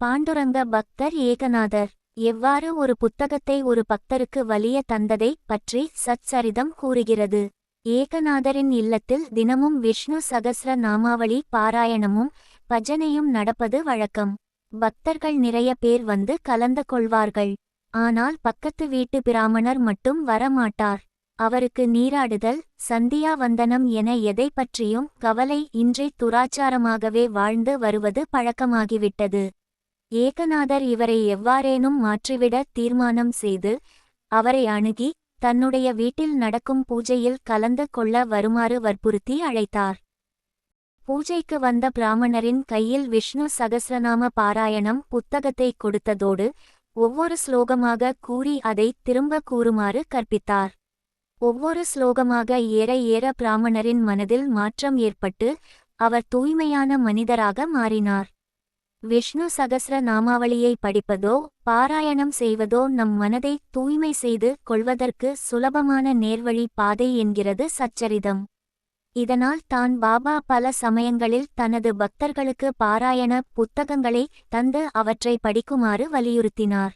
பாண்டுரங்க பக்தர் ஏகநாதர். எவ்வாறு ஒரு புத்தகத்தை ஒரு பக்தருக்கு வலிய தந்ததை பற்றி சச்சரிதம் கூறுகிறது. ஏகநாதரின் இல்லத்தில் தினமும் விஷ்ணு சகசிர நாமாவளி பாராயணமும் பஜனையும் நடப்பது வழக்கம். பக்தர்கள் நிறைய பேர் வந்து கலந்து கொள்வார்கள். ஆனால் பக்கத்து வீட்டு பிராமணர் மட்டும் வரமாட்டார். அவருக்கு நீராடுதல் சந்தியா வந்தனம் என எதை பற்றியும் கவலை இன்றி துராச்சாரமாகவே வாழ்ந்து வருவது பழக்கமாகிவிட்டது. ஏகநாதர் இவரை எவ்வாறேனும் மாற்றிவிட தீர்மானம் செய்து அவரை அணுகி தன்னுடைய வீட்டில் நடக்கும் பூஜையில் கலந்து கொள்ள வருமாறு வற்புறுத்தி அழைத்தார். பூஜைக்கு வந்த பிராமணரின் கையில் விஷ்ணு சகசிரநாம பாராயணம் புத்தகத்தை கொடுத்ததோடு ஒவ்வொரு ஸ்லோகமாக கூறி அதை திரும்ப கூறுமாறு கற்பித்தார். ஒவ்வொரு ஸ்லோகமாக ஏற ஏற பிராமணரின் மனதில் மாற்றம் ஏற்பட்டு அவர் தூய்மையான மனிதராக மாறினார். விஷ்ணு சகசர நாமாவளியை படிப்பதோ பாராயணம் செய்வதோ நம் மனதை தூய்மை செய்து கொள்வதற்கு சுலபமான நேர்வழி பாதை என்கிறது சச்சரிதம். இதனால் தான் பாபா பல சமயங்களில் தனது பக்தர்களுக்கு பாராயண புத்தகங்களை தந்து அவற்றை படிக்குமாறு வலியுறுத்தினார்.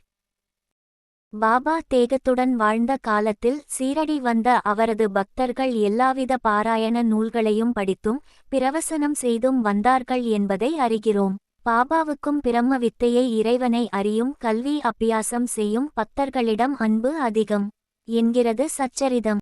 பாபா தேகத்துடன் வாழ்ந்த காலத்தில் சீரடி வந்த அவரது பக்தர்கள் எல்லாவித பாராயண நூல்களையும் படித்தும் பிரவசனம் செய்தும் வந்தார்கள் என்பதை அறிகிறோம். பாபாவுக்கும் பிரம்ம வித்தையை இறைவனை அறியும் கல்வி அபியாசம் செய்யும் பக்தர்களிடம் அன்பு அதிகம் என்கிறது சச்சரிதம்.